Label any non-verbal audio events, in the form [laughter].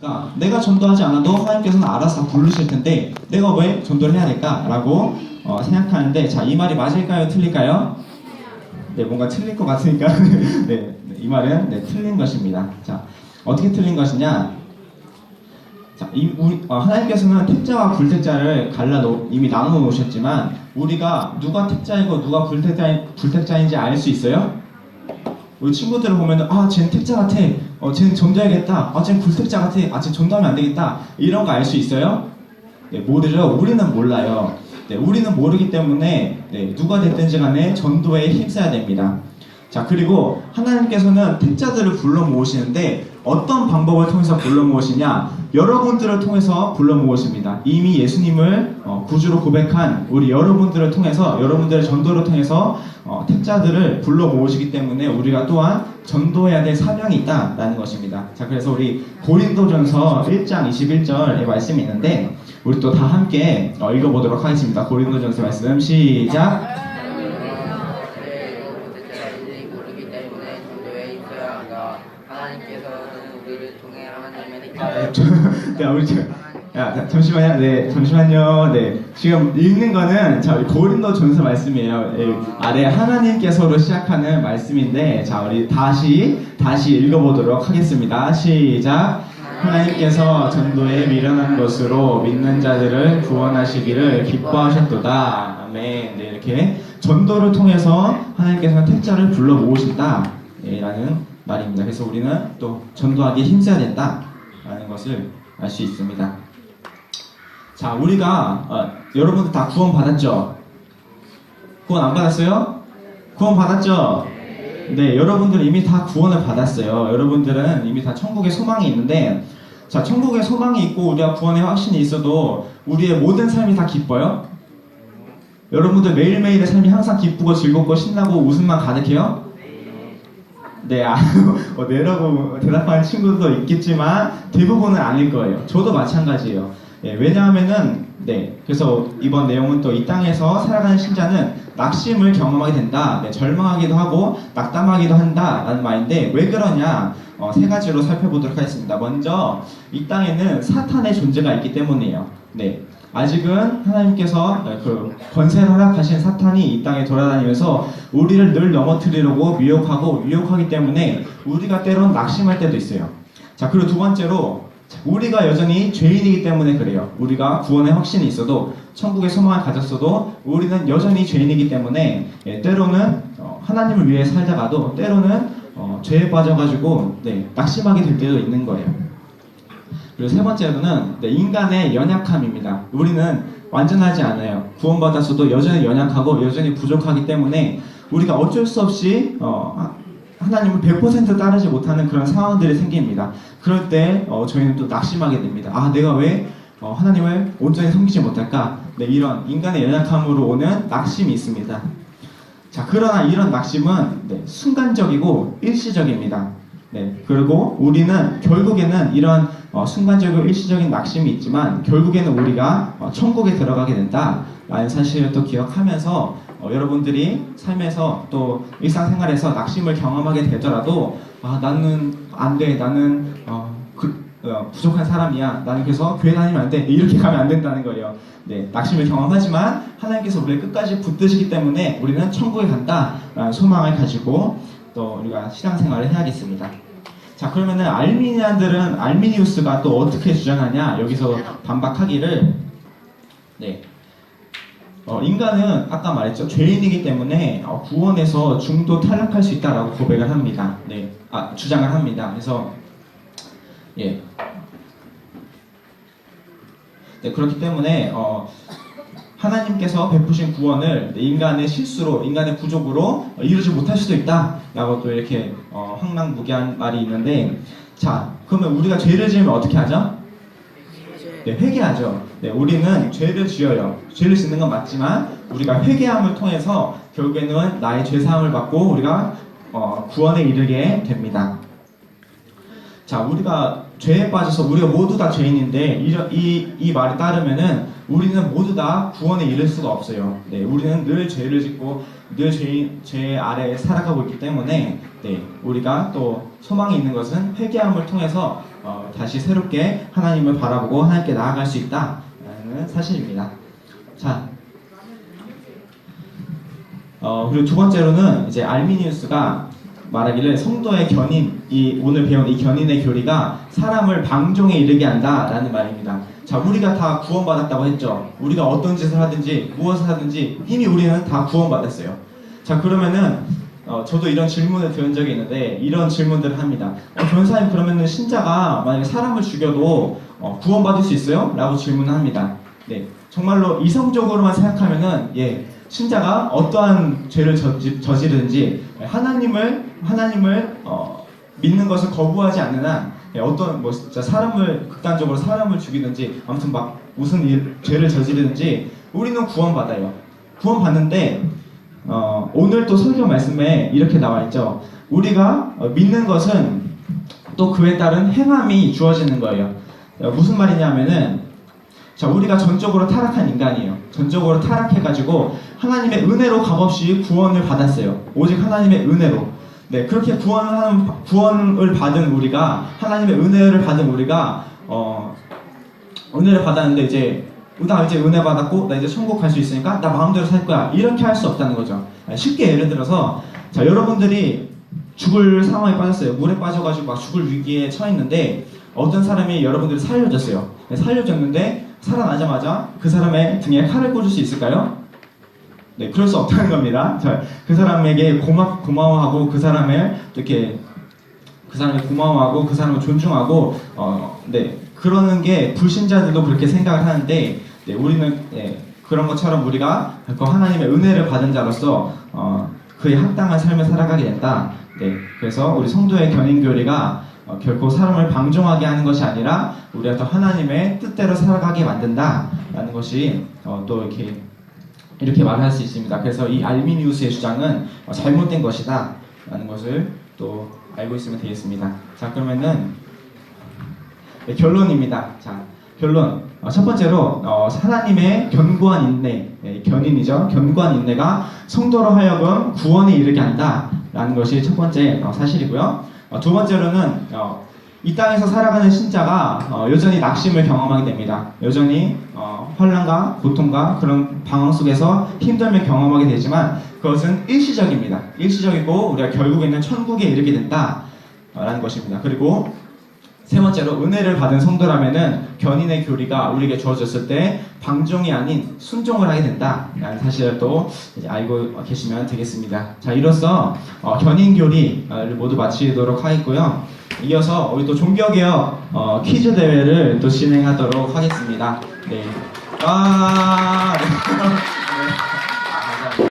그러니까 내가 전도하지 않아도 하나님께서는 알아서 다 부르실 텐데 내가 왜 전도를 해야 될까라고 어, 생각하는데 자 이 말이 맞을까요 틀릴까요? 네 뭔가 틀릴 것 같으니까 [laughs] 네, 이 말은 네, 틀린 것입니다. 자 어떻게 틀린 것이냐? 자, 이, 우리, 어, 하나님께서는 택자와 불택자를 갈라 놓, 이미 나눠 놓으셨지만 우리가 누가 택자이고 누가 불택자, 불택자인지 알 수 있어요? 우리 친구들을 보면 아 쟤는 택자 같아. 어 쟤는 전도해야겠다. 아 쟤는 불택자 같아. 아 쟤는 전도하면 안 되겠다. 이런 거 알 수 있어요? 네 모르죠. 우리는 몰라요. 네 우리는 모르기 때문에 네, 누가 됐든지 간에 전도에 힘써야 됩니다 자 그리고 하나님께서는 택자들을 불러 모으시는데 어떤 방법을 통해서 불러 모으시냐? 여러분들을 통해서 불러 모으십니다. 이미 예수님을 어, 구주로 고백한 우리 여러분들을 통해서 여러분들의 전도를 통해서 어, 택자들을 불러 모으시기 때문에 우리가 또한 전도해야 될 사명이 있다라는 것입니다. 자 그래서 우리 고린도전서 1장 21절의 말씀이 있는데 우리 또 다 함께 어, 읽어보도록 하겠습니다. 고린도전서 말씀 시작 모르기 때문에 전도에 있어야 한다. 하나님께서는 우리를 통해 하나님의 아, 네, 택자를 저, 야, 우리 저, 야, 자, 잠시만요. 네, 잠시만요. 네, 지금 읽는 거는 자, 우리 고린도 전서 말씀이에요. 예, 아래 하나님께서로 시작하는 말씀인데, 자, 우리 다시 다시 읽어 보도록 하겠습니다. 시작. 하나님께서 전도에 미련한 것으로 믿는 자들을 구원하시기를 기뻐하셨도다. 아멘. 네, 이렇게 전도를 통해서 하나님께서는 택자를 불러 모으신다. 예, 라는 말입니다. 그래서 우리는 또 전도하기에 힘써야 된다. 라는 것을 알 수 있습니다. 자, 우리가 어, 여러분들 다 구원 받았죠? 구원 안 받았어요? 구원 받았죠? 네, 여러분들은 이미 다 구원을 받았어요. 여러분들은 이미 다 천국의 소망이 있는데, 자, 천국의 소망이 있고 우리가 구원의 확신이 있어도 우리의 모든 삶이 다 기뻐요? 여러분들 매일매일의 삶이 항상 기쁘고 즐겁고 신나고 웃음만 가득해요? 네, 아, [laughs] 어, 네라고 대답하는 친구도 있겠지만 대부분은 아닐 거예요. 저도 마찬가지예요. 예, 왜냐하면은 네, 그래서 이번 내용은 또 이 땅에서 살아가는 신자는 낙심을 경험하게 된다. 네, 절망하기도 하고 낙담하기도 한다라는 말인데 왜 그러냐? 어, 세 가지로 살펴보도록 하겠습니다. 먼저 이 땅에는 사탄의 존재가 있기 때문이에요. 네. 아직은 하나님께서 그 권세를 허락하신 사탄이 이 땅에 돌아다니면서 우리를 늘 넘어뜨리려고 미혹하고 유혹하기 때문에 우리가 때론 낙심할 때도 있어요. 자, 그리고 두 번째로 우리가 여전히 죄인이기 때문에 그래요. 우리가 구원의 확신이 있어도 천국의 소망을 가졌어도 우리는 여전히 죄인이기 때문에 예, 때로는 어, 하나님을 위해 살다가도 때로는 어, 죄에 빠져가지고 네, 낙심하게 될 때도 있는 거예요. 그리고 세 번째로는 네, 인간의 연약함입니다. 우리는 완전하지 않아요. 구원받았어도 여전히 연약하고 여전히 부족하기 때문에 우리가 어쩔 수 없이 어, 하- 하나님을 100% 따르지 못하는 그런 상황들이 생깁니다. 그럴 때 어, 저희는 또 낙심하게 됩니다. 아, 내가 왜 어, 하나님을 온전히 섬기지 못할까? 네, 이런 인간의 연약함으로 오는 낙심이 있습니다. 자, 그러나 이런 낙심은 네, 순간적이고 일시적입니다. 네, 그리고 우리는 결국에는 이런 어, 순간적이고 일시적인 낙심이 있지만 결국에는 우리가 어, 천국에 들어가게 된다라는 사실을 또 기억하면서 어, 여러분들이 삶에서 또 일상생활에서 낙심을 경험하게 되더라도 아 나는 안 돼, 나는 어, 그, 어, 부족한 사람이야, 나는 그래서 교회 다니면 안 돼, 이렇게 가면 안 된다는 거예요. 네, 낙심을 경험하지만 하나님께서 우리를 끝까지 붙드시기 때문에 우리는 천국에 간다라는 소망을 가지고 또 우리가 신앙생활을 해야겠습니다. 자 그러면은 알미니안들은 알미니우스가 또 어떻게 주장하냐 여기서 반박하기를 네 어, 인간은 아까 말했죠 죄인이기 때문에 어, 구원에서 중도 탈락할 수 있다라고 고백을 합니다. 네, 아 주장을 합니다. 그래서 예, 네 그렇기 때문에 어, 하나님께서 베푸신 구원을 인간의 실수로, 인간의 부족으로 이루지 못할 수도 있다 라고 또 이렇게 어, 황랑무계한 말이 있는데, 자, 그러면 우리가 죄를 지으면 어떻게 하죠? 네, 회개하죠. 네, 우리는 죄를 지어요. 죄를 짓는 건 맞지만 우리가 회개함을 통해서 결국에는 나의 죄 사함을 받고 우리가 어, 구원에 이르게 됩니다. 자, 우리가 죄에 빠져서 우리가 모두 다 죄인인데 이, 이, 이 말에 따르면은 우리는 모두 다 구원에 이를 수가 없어요. 네, 우리는 늘 죄를 짓고 늘 죄인, 죄 아래에 살아가고 있기 때문에 네, 우리가 또 소망이 있는 것은 회개함을 통해서 어, 다시 새롭게 하나님을 바라보고 하나님께 나아갈 수 있다라는 사실입니다. 자, 어, 그리고 두 번째로는 이제 알미니우스가 말하기를 성도의 견인, 이 오늘 배운 이 견인의 교리가 사람을 방종에 이르게 한다라는 말입니다. 자, 우리가 다 구원받았다고 했죠. 우리가 어떤 짓을 하든지 무엇을 하든지 이미 우리는 다 구원받았어요. 자, 그러면은 어, 저도 이런 질문을 들은 적이 있는데 이런 질문들을 합니다. 어, 변사님 그러면은 신자가 만약에 사람을 죽여도 어, 구원받을 수 있어요? 라고 질문을 합니다. 네, 정말로 이성적으로만 생각하면은 예, 신자가 어떠한 죄를 저지, 저지르든지 하나님을 하나님을 어, 믿는 것을 거부하지 않는 한 예, 어떤 뭐 진짜 사람을 극단적으로 사람을 죽이든지 아무튼 막 무슨 일, 죄를 저지르든지 우리는 구원받아요. 구원받는데 어, 오늘 또 설교 말씀에 이렇게 나와 있죠. 우리가 어, 믿는 것은 또 그에 따른 행함이 주어지는 거예요. 어, 무슨 말이냐면은 자, 우리가 전적으로 타락한 인간이에요. 전적으로 타락해가지고 하나님의 은혜로 값없이 구원을 받았어요. 오직 하나님의 은혜로. 네, 그렇게 구원을 구원을 받은 우리가 하나님의 은혜를 받은 우리가 어 은혜를 받았는데 이제 나 이제 은혜 받았고 나 이제 천국 갈 수 있으니까 나 마음대로 살 거야 이렇게 할 수 없다는 거죠. 쉽게 예를 들어서 자 여러분들이 죽을 상황에 빠졌어요. 물에 빠져가지고 막 죽을 위기에 처했는데 어떤 사람이 여러분들을 살려줬어요. 네, 살려줬는데 살아나자마자 그 사람의 등에 칼을 꽂을 수 있을까요? 네, 그럴 수 없다는 겁니다. 자, 그 사람에게 고마, 고마워하고 그 사람을 이렇게 그 사람을 고마워하고 그 사람을 존중하고 어, 네, 그러는 게 불신자들도 그렇게 생각을 하는데 네, 우리는 네, 그런 것처럼 우리가 그 하나님의 은혜를 받은 자로서 어, 그에 합당한 삶을 살아가게 된다. 네, 그래서 우리 성도의 견인 교리가 어, 결코 사람을 방종하게 하는 것이 아니라 우리가 또 하나님의 뜻대로 살아가게 만든다라는 것이 어, 또 이렇게 이렇게 말할 수 있습니다. 그래서 이 알미니우스의 주장은 어, 잘못된 것이다라는 것을 또 알고 있으면 되겠습니다. 자 그러면은 네, 결론입니다. 자 결론 어, 첫 번째로 어, 하나님의 견고한 인내, 네, 견인이죠. 견고한 인내가 성도로 하여금 구원에 이르게 한다라는 것이 첫 번째 어, 사실이고요. 어, 두 번째로는 어, 이 땅에서 살아가는 신자가 어, 여전히 낙심을 경험하게 됩니다. 여전히 어, 환란과 고통과 그런 방황 속에서 힘듦을 경험하게 되지만 그것은 일시적입니다. 일시적이고 우리가 결국에는 천국에 이르게 된다라는 것입니다. 그리고 세 번째로 은혜를 받은 성도라면은 견인의 교리가 우리에게 주어졌을 때 방종이 아닌 순종을 하게 된다라는 사실을 또 알고 계시면 되겠습니다. 자 이로써 어, 견인 교리를 모두 마치도록 하겠고요. 이어서 우리 또 종교개혁 어, 퀴즈 대회를 또 진행하도록 하겠습니다. 네. 아, 네. [laughs]